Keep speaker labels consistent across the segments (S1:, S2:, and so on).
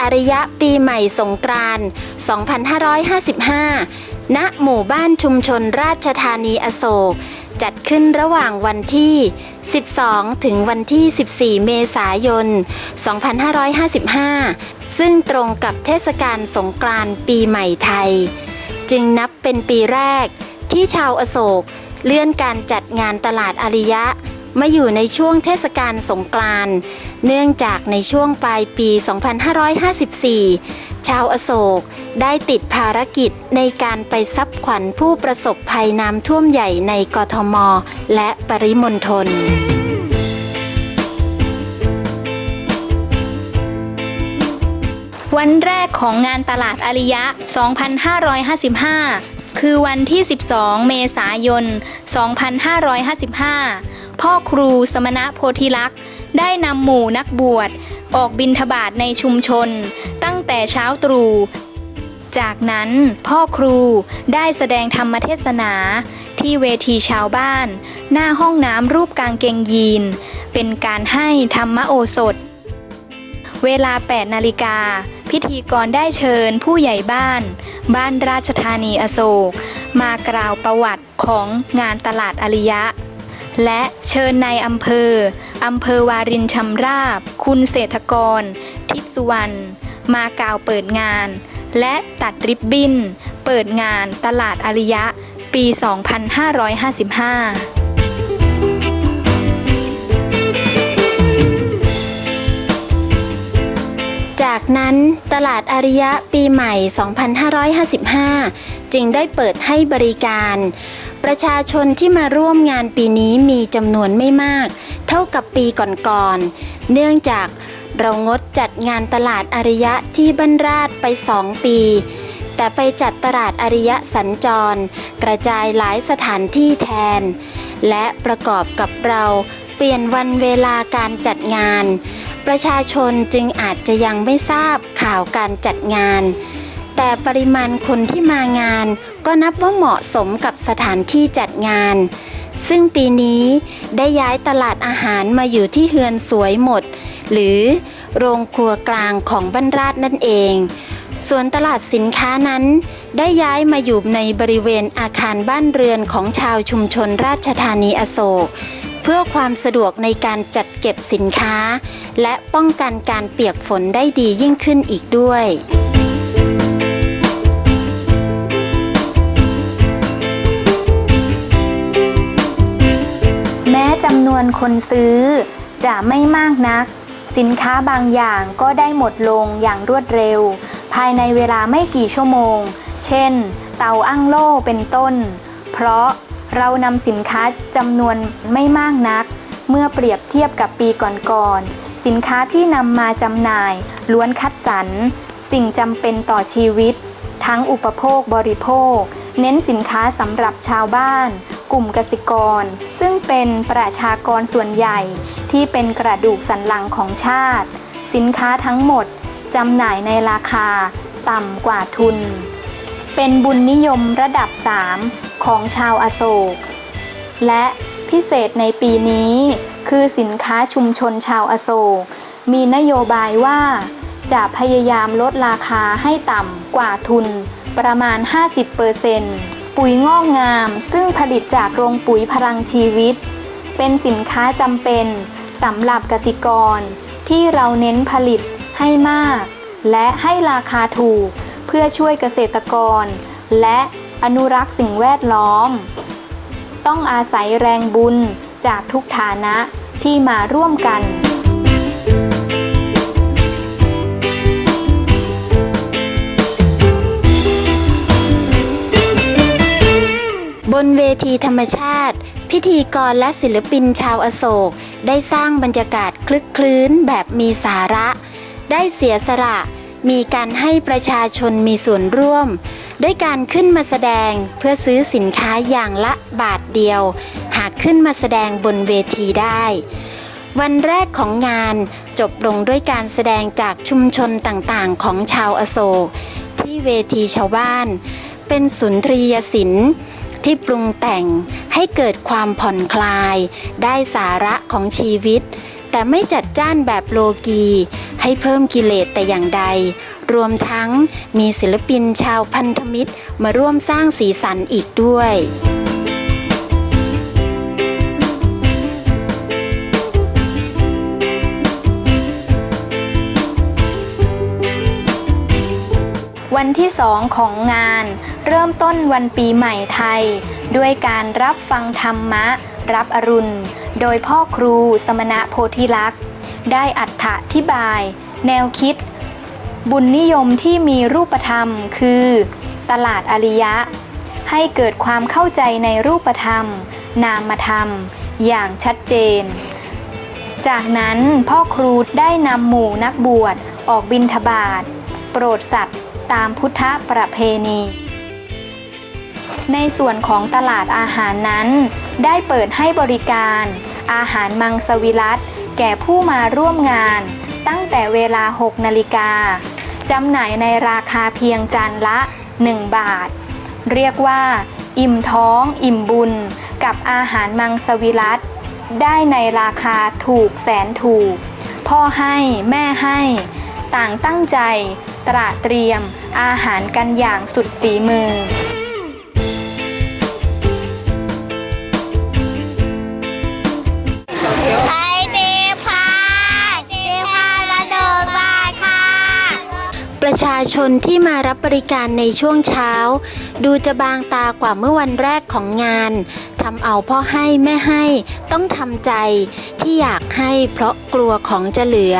S1: อาริยะปีใหม่สงกรานต์2555 ณ หมู่บ้านชุมชนราชธานีอโศก จัดขึ้นระหว่างวันที่ 12 ถึงวันที่ 14 เมษายน 2555 ซึ่งตรงกับเทศกาลสงกรานต์ปีใหม่ไทย จึงนับเป็นปีแรกที่ชาวอโศกเลื่อนการจัดงานตลาดอาริยะ มาอยู่ในช่วงเทศกาลสงกรานต์เนื่องจากในช่วงปลายปี 2554 ชาวอโศกได้ติดภารกิจในการไปซับขวัญผู้ประสบภัยน้ำท่วมใหญ่ในกทม และปริมณฑล
S2: วันแรกของงานตลาดอาริยะ 2555 คือวันที่ 12 เมษายน 2555 พ่อครูสมณะโพธิลักษ์ ได้นำหมู่นักบวช ออกบินทบาทในชุมชน ตั้งแต่เช้าตรู่ จากนั้นพ่อครูได้แสดงธรรมเทศนา ที่เวทีชาวบ้าน หน้าห้องน้ำรูปกางเกงยีน เป็นการให้ธรรมโอสถ เวลา 8 นาฬิกาพิธีกรได้เชิญผู้ใหญ่บ้าน บ้านราชธานีอโศก มากล่าวประวัติของงานตลาดอาริยะ และเชิญในายอำเภอ อำเภอวารินชำราบ คุณเศรษฐกร ทิพสุวรรณ มากล่าวเปิดงาน และตัดริบบิ้น เปิดงานตลาดอาริยะ ปี 2555
S1: จากนั้นตลาดอาริยะปีใหม่ 2555 จึงได้เปิดให้บริการ ประชาชนที่มาร่วมงานปีนี้มีจำนวนไม่มาก เท่ากับปีก่อนๆ เนื่องจากเรางดจัดงานตลาดอาริยะที่บ้าราชไป2ปี แต่ไปจัดตลาดอาริยะสัญจร กระจายหลายสถานที่แทน และประกอบกับเราเปลี่ยนวันเวลาการจัดงาน ประชาชนจึงอาจจะยังไม่ทราบข่าวการจัดงาน แต่ปริมาณคนที่มางาน ก็นับว่าเหมาะสมกับสถานที่จัดงาน ซึ่งปีนี้ได้ย้ายตลาดอาหารมาอยู่ที่เฮือนสวยหมด หรือโรงครัวกลางของบ้านราชนั่นเอง ส่วนตลาดสินค้านั้น ได้ย้ายมาอยู่ในบริเวณอาคารบ้านเรือนของชาวชุมชนราชธานีอโศกเพื่อความสะดวกในการจัดเก็บสินค้า และป้องกันการเปียกฝนได้ดียิ่งขึ้นอีกด้วย
S2: ม้จำนวนคนซื้อ จะไม่มากนัก สินค้าบางอย่างก็ได้หมดลงอย่างรวดเร็ว ภายในเวลาไม่กี่ชั่วโมง เช่น เตาอั้งโล่เป็นต้น เพราะเรานำสินค้าจำนวนไม่มากนัก เมื่อเปรียบเทียบกับปีก่อนๆ สินค้าที่นำมาจำหน่ายล้วนคัดสรร สิ่งจำเป็นต่อชีวิต ทั้งอุปโภคบริโภค เน้นสินค้าสำหรับชาวบ้าน กลุ่มเกษตรกร ซึ่งเป็นประชากรส่วนใหญ่ที่เป็นกระดูกสันหลังของชาติ สินค้าทั้งหมดจำหน่ายในราคาต่ำกว่าทุน เป็นบุญนิยมระดับ 3 ของชาวอโศก และพิเศษในปีนี้ คือสินค้าชุมชนชาวอโศก มีนโยบายว่า จะพยายามลดราคาให้ต่ำกว่าทุนประมาณ 50%ปุ๋ ปุ๋ยงอกงาม ซึ่งผลิตจากโรงปุ๋ยพลังชีวิต เป็นสินค้าจำเป็นสำหรับเกษตรกร ที่เราเน้นผลิตให้มาก และให้ราคาถูก เพื่อช่วยเกษตรกร และอนุรักษ์สิ่งแวดล้อม ต้องอาศัยแรงบุญจากทุกฐานะที่มาร่วมกัน
S1: บนเวทีธรรมชาติ พิธีกรและศิลปินชาวอโศก ได้สร้างบรรยากาศคลึกคลื้นแบบมีสาระ ได้เสียสละ มีการให้ประชาชนมีส่วนร่วม ด้วยการขึ้นมาแสดงเพื่อซื้อสินค้าอย่างละบาทเดียว หากขึ้นมาแสดงบนเวทีได้ วันแรกของงานจบลงด้วยการแสดงจากชุมชนต่างๆ ของชาวอโศก ที่เวทีชาวบ้าน เป็นสุนทรียศิลป์ ที่ปรุงแต่งให้เกิดความผ่อนคลาย ได้สาระของชีวิต แต่ไม่จัดจ้านแบบโลกี ให้เพิ่มกิเลสแต่อย่างใด รวมทั้งมีศิลปินชาวพันธมิตรมาร่วมสร้างสีสันอีกด้วย
S2: วันที่สองของงาน เริ่มต้นวันปีใหม่ไทย ด้วยการรับฟังธรรมะ รับอรุณ โดยพ่อครูสมณะโพธิลักษณ์ได้อัถะธิบาย แนวคิด บุญนิยมที่มีรูปธรรมคือ ตลาดอริยะ ให้เกิดความเข้าใจในรูปธรรม นามธรรม อย่างชัดเจน จากนั้นพ่อครูได้นำหมู่นักบวชออกบิณฑบาตโปรดสัตว์ตามพุทธประเพณี ในส่วนของตลาดอาหารนั้น ได้เปิดให้บริการ อาหารมังสวิรัตแก่ผู้มาร่วมงาน ตั้งแต่เวลา 6 นาฬิกาจำหน่ายในราคาเพียงจานละ 1 บาท เรียกว่า อิ่มท้อง อิ่มบุญ กับอาหารมังสวิรัตได้ในราคาถูกแสนถูก พ่อให้แม่ให้ ต่างตั้งใจ ตระเตรียมอาหารกันอย่างสุดฝีมือ
S3: ไอ
S1: ชาชนที่มารับบริการในช่วงเช้า ดูจะบางตากว่าเมื่อวันแรกของงานทำเอาพ่อให้แม่ให้ต้องทำใจที่อยากให้เพราะกลัวของจะเหลือ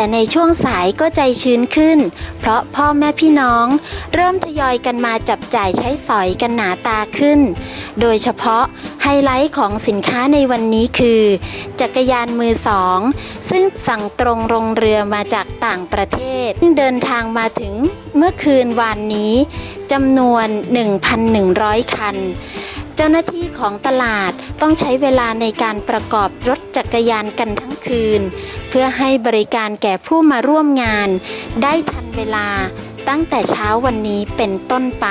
S1: แต่ในช่วงสายก็ใจชื้นขึ้น เพราะพ่อแม่พี่น้อง เริ่มทยอยกันมาจับจ่ายใช้สอยกันหนาตาขึ้น โดยเฉพาะไฮไลท์ของสินค้าในวันนี้คือ จักรยานมือสอง ซึ่งสั่งตรงลงเรือมาจากต่างประเทศ เดินทางมาถึงเมื่อคืนวานนี้จำนวน 1,100 คัน เจ้าหน้าที่ของตลาดต้องใช้เวลาในการประกอบรถจักรยานกันทั้งคืน เพื่อให้บริการแก่ผู้มาร่วมงาน ได้ทันเวลาตั้งแต่เช้าวันนี้เป็นต้นไป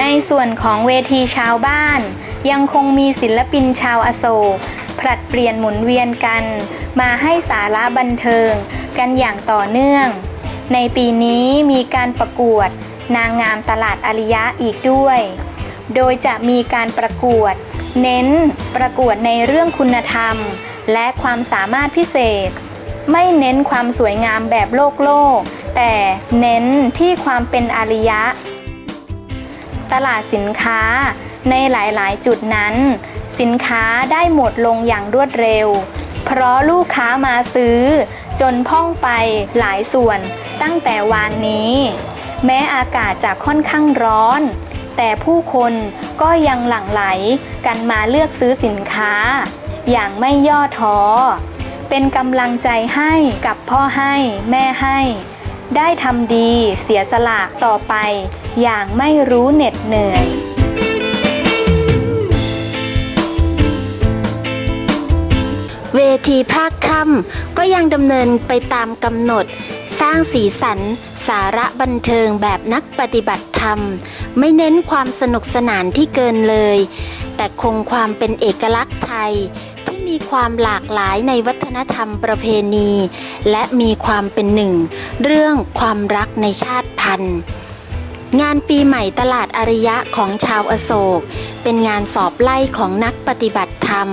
S2: ในส่วนของเวทีชาวบ้าน ยังคงมีศิลปินชาวอโศก เปลี่ยนหมุนเวียนกัน มาให้สาระบันเทิงกันอย่างต่อเนื่อง ในปีนี้มีการประกวดนางงามตลาดอาริยะอีกด้วย โดยจะมีการประกวด เน้นประกวดในเรื่องคุณธรรม และความสามารถพิเศษ ไม่เน้นความสวยงามแบบโลกโลก แต่เน้นที่ความเป็นอาริยะ ตลาดสินค้าในหลาย ๆ จุดนั้น สินค้าได้หมดลงอย่างรวดเร็ว เพราะลูกค้ามาซื้อ จนพ่องไปหลายส่วนตั้งแต่วานนี้ แม้อากาศจะค่อนข้างร้อน แต่ผู้คนก็ยังหลั่งไหลกันมาเลือกซื้อสินค้า อย่างไม่ย่อท้อ เป็นกำลังใจให้กับพ่อให้แม่ให้ ได้ทำดีเสียสละต่อไป อย่างไม่รู้เหน็ดเหนื่อย
S1: เวทีภาคค่ำก็ยังดำเนินไปตามกำหนด สร้างสีสัน สาระบันเทิงแบบนักปฏิบัติธรรม ไม่เน้นความสนุกสนานที่เกินเลย แต่คงความเป็นเอกลักษณ์ไทย ที่มีความหลากหลายในวัฒนธรรมประเพณี และมีความเป็นหนึ่ง เรื่องความรักในชาติพันธุ์งานปีใหม่ตลาดอาริยะของชาวอโศก เป็นงานสอบไล่ของนักปฏิบัติธรรม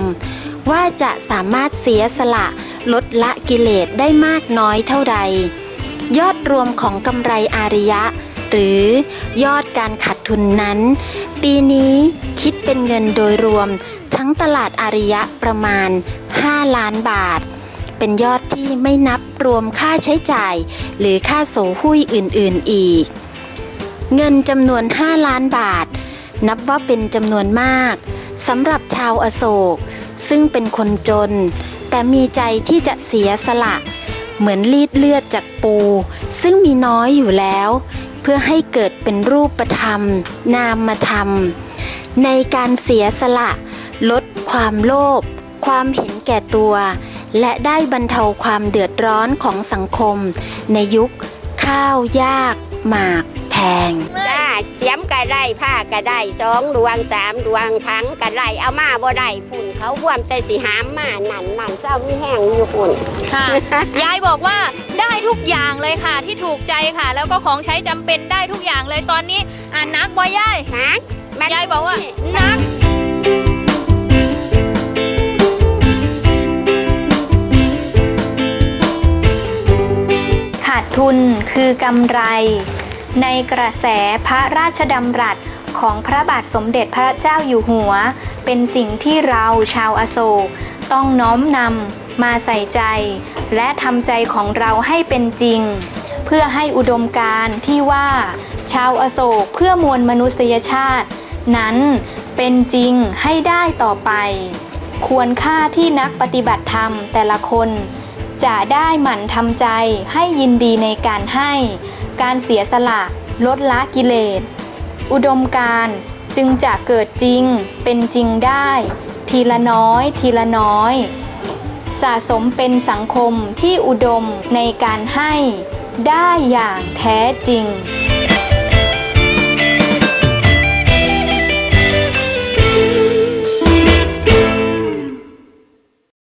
S1: ว่าจะสามารถเสียสละลดละกิเลสได้มากน้อยเท่าใด ยอดรวมของกำไรอาริยะ หรือยอดการขาดทุนนั้น ปีนี้คิดเป็นเงินโดยรวมทั้งตลาดอาริยะประมาณ 5 ล้านบาท เป็นยอดที่ไม่นับรวมค่าใช้จ่าย หรือค่าโสหุ้ยอื่นๆอีก เงินจำนวน 5 ล้านบาท นับว่าเป็นจำนวนมากสำหรับชาวอโศก ซึ่งเป็นคนจน แต่มีใจที่จะเสียสละ เหมือนรีดเลือดจากปู ซึ่งมีน้อยอยู่แล้ว เพื่อให้เกิดเป็นรูปธรรม นามธรรม ในการเสียสละ ลดความโลภความเห็นแก่ตัว และได้บรรเทาความเดือดร้อนของสังคม ในยุคข้าวยาก หมาก แพง
S4: เสียมก็ได้ผ้าก็ได้สองดวงสามดวงทั้งก็ได้เอามาบ่ได้ฝุ่นเขาบ่วมแต่สิหามมานั่นนั่นเจ้ามีแห้งอยู่ฝุ่น
S2: ค่ะ ยายบอกว่าได้ทุกอย่างเลยค่ะที่ถูกใจค่ะ แล้วก็ของใช้จำเป็นได้ทุกอย่างเลยตอนนี้อ่านักบ่ยาย
S4: นะมัน
S2: ยายบอกว่านักขาดทุนคือกำไร ในกระแสพระราชดำรัสของพระบาทสมเด็จพระเจ้าอยู่หัว เป็นสิ่งที่เราชาวอโศก ต้องน้อมนำมาใส่ใจ และทำใจของเราให้เป็นจริง เพื่อให้อุดมการที่ว่า ชาวอโศกเพื่อมวลมนุษยชาติ นั้นเป็นจริงให้ได้ต่อไป ควรค่าที่นักปฏิบัติธรรมแต่ละคน จะได้หมั่นทำใจให้ยินดีในการให้ การเสียสละ ลดละกิเลส อุดมการจึงจะเกิดจริงเป็นจริงได้ ทีละน้อย ทีละน้อย สะสมเป็นสังคมที่อุดมในการให้ได้อย่างแท้จริง